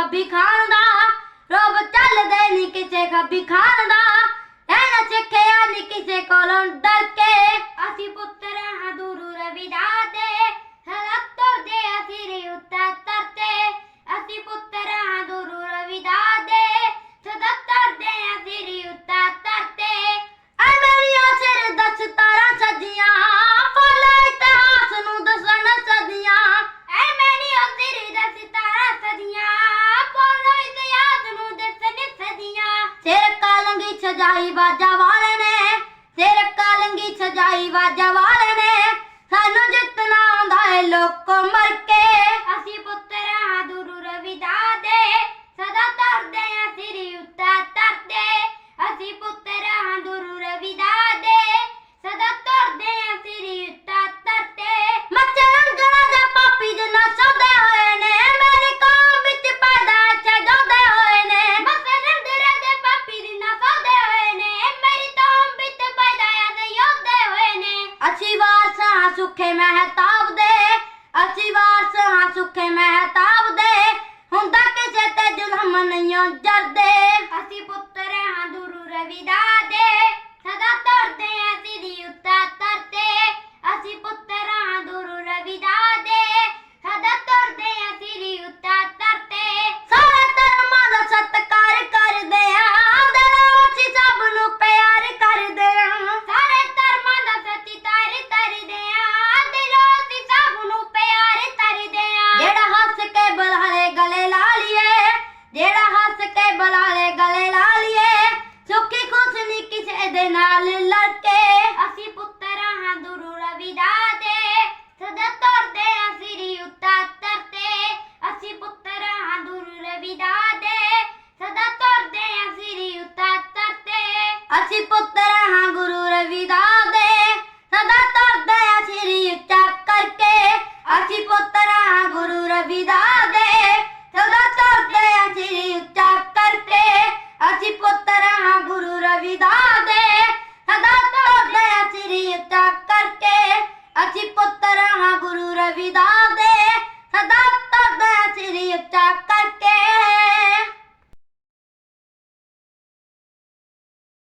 ਖੱਬੀ ਖਾਨ ਦਾ। ਰੋਬ ਚੱਲਦੇ ਨਹੀਂ ਕਿਤੇ ਖੱਬੀ ਖਾਨ ਦਾ। ਸਜਾਈ ਵਾਜਾ ਵਾਲੇ ਨੇ, ਸਿਰ ਕਾਲੰਗੀ ਸਜਾਈ ਵਾਜਾ ਵਾਲੇ ਨੇ। ਸਾਨੂੰ ਜਿੱਤਣਾ ਆਉਂਦਾ ਹੈ ਲੋਕੋ ਮਰ ਸੁੱਖੇ ਮਹਿਤਾਬ ਦੇ। ਅਸੀਂ ਵਾਰਸ ਹਾਂ ਸੁੱਖੇ ਮਹਿਤਾਬ ਦੇ। ਹੁੰਦਾ ਕਿਸੇ ਤੇ ਜ਼ੁਲਮ ਨਹੀਂ ਜਰਦੇ। ਅਸੀਂ ਪੁੱਤਰ ਹਾਂ ਗੁਰੂ ਰਵਿਦਾਸ ਦੇ। நாள் லட்ட novidade.